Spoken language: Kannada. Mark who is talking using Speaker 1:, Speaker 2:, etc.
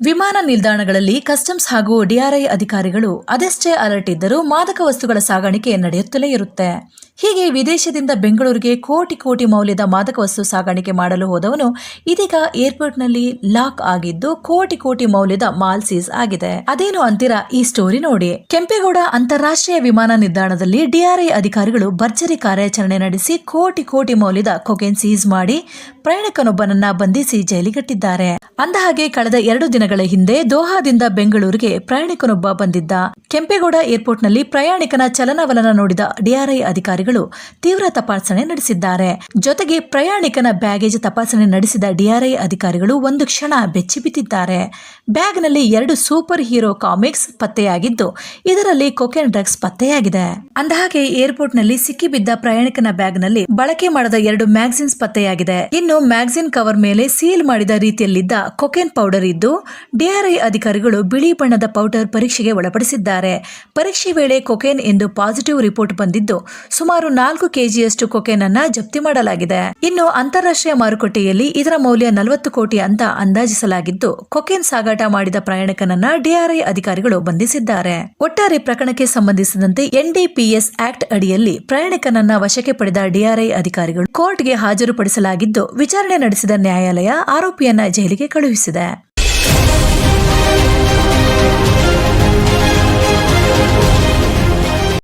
Speaker 1: ವಿಮಾನ ನಿಲ್ದಾಣಗಳಲ್ಲಿ ಕಸ್ಟಮ್ಸ್ ಹಾಗೂ ಡಿಆರ್ಐ ಅಧಿಕಾರಿಗಳು ಅದೆಷ್ಟೇ ಅಲರ್ಟ್ ಇದ್ದರೂ ಮಾದಕ ವಸ್ತುಗಳ ಸಾಗಾಣಿಕೆ ನಡೆಯುತ್ತಲೇ ಇರುತ್ತೆ. ಹೀಗೆ ವಿದೇಶದಿಂದ ಬೆಂಗಳೂರಿಗೆ ಕೋಟಿ ಕೋಟಿ ಮೌಲ್ಯದ ಮಾದಕ ವಸ್ತು ಸಾಗಾಣಿಕೆ ಮಾಡಲು ಹೋದವನು ಇದೀಗ ಏರ್ಪೋರ್ಟ್ನಲ್ಲಿ ಲಾಕ್ ಆಗಿದ್ದು ಕೋಟಿ ಕೋಟಿ ಮೌಲ್ಯದ ಮಾಲ್ ಸೀಸ್ ಆಗಿದೆ. ಅದೇನು ಅಂತೀರಾ ಈ ಸ್ಟೋರಿ ನೋಡಿ. ಕೆಂಪೇಗೌಡ ಅಂತಾರಾಷ್ಟ್ರೀಯ ವಿಮಾನ ನಿಲ್ದಾಣದಲ್ಲಿ ಡಿಆರ್ಐ ಅಧಿಕಾರಿಗಳು ಭರ್ಜರಿ ಕಾರ್ಯಾಚರಣೆ ನಡೆಸಿ ಕೋಟಿ ಕೋಟಿ ಮೌಲ್ಯದ ಕೊಕೇನ್ ಸೀಸ್ ಮಾಡಿ ಪ್ರಯಾಣಿಕನೊಬ್ಬನನ್ನ ಬಂಧಿಸಿ ಜೈಲಿಗಟ್ಟಿದ್ದಾರೆ. ಅಂದಹಾಗೆ ಕಳೆದ ಎರಡು ದಿನಗಳ ಹಿಂದೆ ದೋಹಾದಿಂದ ಬೆಂಗಳೂರಿಗೆ ಪ್ರಯಾಣಿಕನೊಬ್ಬ ಬಂದಿದ್ದ. ಕೆಂಪೇಗೌಡ ಏರ್ಪೋರ್ಟ್ನಲ್ಲಿ ಪ್ರಯಾಣಿಕನ ಚಲನವಲನ ನೋಡಿದ ಡಿಆರ್ಐ ಅಧಿಕಾರಿಗಳು ತೀವ್ರ ತಪಾಸಣೆ ನಡೆಸಿದ್ದಾರೆ. ಜೊತೆಗೆ ಪ್ರಯಾಣಿಕನ ಬ್ಯಾಗೇಜ್ ತಪಾಸಣೆ ನಡೆಸಿದ ಡಿಆರ್ಐ ಅಧಿಕಾರಿಗಳು ಒಂದು ಕ್ಷಣ ಬೆಚ್ಚಿ ಬಿದ್ದಿದ್ದಾರೆ. ಬ್ಯಾಗ್ನಲ್ಲಿ ಎರಡು ಸೂಪರ್ ಹೀರೋ ಕಾಮಿಕ್ಸ್ ಪತ್ತೆಯಾಗಿದ್ದು, ಇದರಲ್ಲಿ ಕೊಕೆನ್ ಡ್ರಗ್ಸ್ ಪತ್ತೆಯಾಗಿದೆ. ಅಂದಹಾಗೆ, ಏರ್ಪೋರ್ಟ್ನಲ್ಲಿ ಸಿಕ್ಕಿಬಿದ್ದ ಪ್ರಯಾಣಿಕನ ಬ್ಯಾಗ್ನಲ್ಲಿ ಬಳಕೆ ಮಾಡದ ಎರಡು ಮ್ಯಾಗ್ಝಿನ್ಸ್ ಪತ್ತೆಯಾಗಿದೆ. ಇನ್ನು ಮ್ಯಾಗ್ಝಿನ್ ಕವರ್ ಮೇಲೆ ಸೀಲ್ ಮಾಡಿದ ರೀತಿಯಲ್ಲಿದ್ದ ಕೊಕೆನ್ ಪೌಡರ್ ಇದ್ದು, ಡಿಆರ್ಐ ಅಧಿಕಾರಿಗಳು ಬಿಳಿ ಬಣ್ಣದ ಪೌಡರ್ ಪರೀಕ್ಷೆಗೆ ಒಳಪಡಿಸಿದ್ದಾರೆ. ಪರೀಕ್ಷೆ ವೇಳೆ ಕೊಕೇನ್ ಎಂದು ಪಾಸಿಟಿವ್ ರಿಪೋರ್ಟ್ ಬಂದಿದ್ದು, ಸುಮಾರು ನಾಲ್ಕು ಕೆಜಿಯಷ್ಟು ಕೊಕೇನ್ ಅನ್ನ ಜಪ್ತಿ ಮಾಡಲಾಗಿದೆ. ಇನ್ನು ಅಂತಾರಾಷ್ಟ್ರೀಯ ಮಾರುಕಟ್ಟೆಯಲ್ಲಿ ಇದರ ಮೌಲ್ಯ ನಲವತ್ತು ಕೋಟಿ ಅಂತ ಅಂದಾಜಿಸಲಾಗಿದ್ದು, ಕೊಕೇನ್ ಸಾಗಾಟ ಮಾಡಿದ ಪ್ರಯಾಣಿಕನನ್ನ ಡಿಆರ್ಐ ಅಧಿಕಾರಿಗಳು ಬಂಧಿಸಿದ್ದಾರೆ. ಒಟ್ಟಾರೆ ಪ್ರಕರಣಕ್ಕೆ ಸಂಬಂಧಿಸಿದಂತೆ ಎನ್ಡಿಪಿಎಸ್ ಆಕ್ಟ್ ಅಡಿಯಲ್ಲಿ ಪ್ರಯಾಣಿಕನನ್ನ ವಶಕ್ಕೆ ಪಡೆದ ಡಿಆರ್ಐ ಅಧಿಕಾರಿಗಳು ಕೋರ್ಟ್ಗೆ ಹಾಜರುಪಡಿಸಲಾಗಿದ್ದು, ವಿಚಾರಣೆ ನಡೆಸಿದ ನ್ಯಾಯಾಲಯ ಆರೋಪಿಯನ್ನ ಜೈಲಿಗೆ ಕಳುಹಿಸಿದೆ.